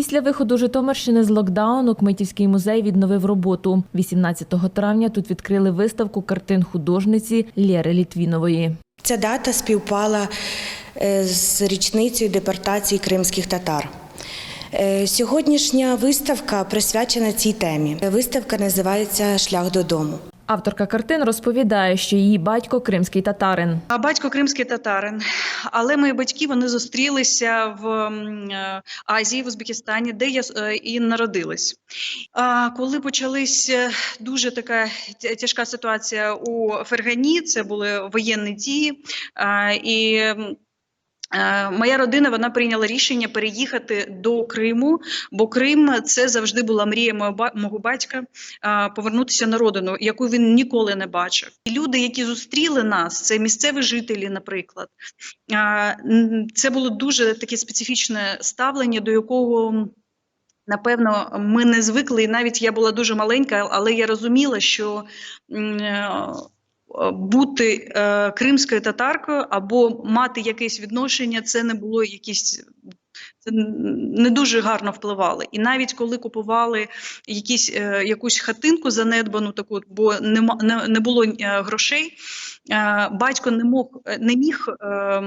Після виходу Житомирщини з локдауну Кмитівський музей відновив роботу. 18 травня тут відкрили виставку картин художниці Лєри Літвінової. Ця дата співпала е, з річницею депортації кримських татар. Е, Сьогоднішня виставка присвячена цій темі. Виставка називається Шлях додому. Авторка картин розповідає, що її батько кримський татарин. А батько кримський татарин. Але мої батьки вони зустрілися в е, Азії, в Узбекистані, де я е, і народилась. А коли почалась дуже така тяжка ситуація у Фергані, це були воєнні дії. І моя родина вона прийняла рішення переїхати до Криму, бо Крим це завжди була мрія мого ба- батька повернутися на родину, яку він ніколи не бачив. І люди, які зустріли нас, це місцеві жителі, наприклад. Це було дуже таке специфічне ставлення, до якого. Напевно, ми не звикли, і навіть я була дуже маленька, але я розуміла, що е, бути е, кримською татаркою або мати якесь відношення, це не було якісь. Це не дуже гарно впливало. І навіть коли купували якісь, е, якусь хатинку занедбану, таку, бо нема, не, не було е, грошей, е, батько не, мог, е, не міг е,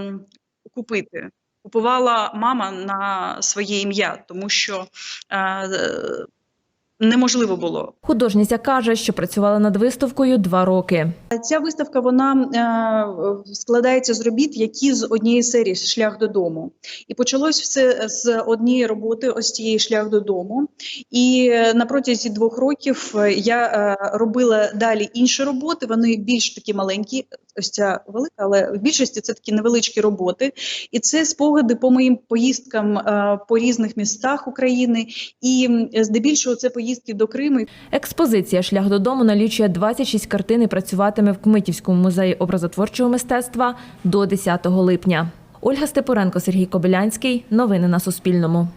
купити. Купувала мама на своє ім'я, тому що е, неможливо було. Художниця каже, що працювала над виставкою два роки. Ця виставка вона е, складається з робіт, які з однієї серії Шлях додому. І почалось все з однієї роботи, ось цієї шлях додому. І е, на протязі двох років е, я е, робила далі інші роботи. Вони більш такі маленькі. Ось ця велика, але в більшості це такі невеличкі роботи. І це спогади по моїм поїздкам е, по різних містах України. І здебільшого це поїздки до Криму. Експозиція Шлях додому налічує 26 картин і працюватиме в Кмитівському музеї образотворчого мистецтва до 10 липня. Ольга Степоренко, Сергій Кобилянський. Новини на Суспільному.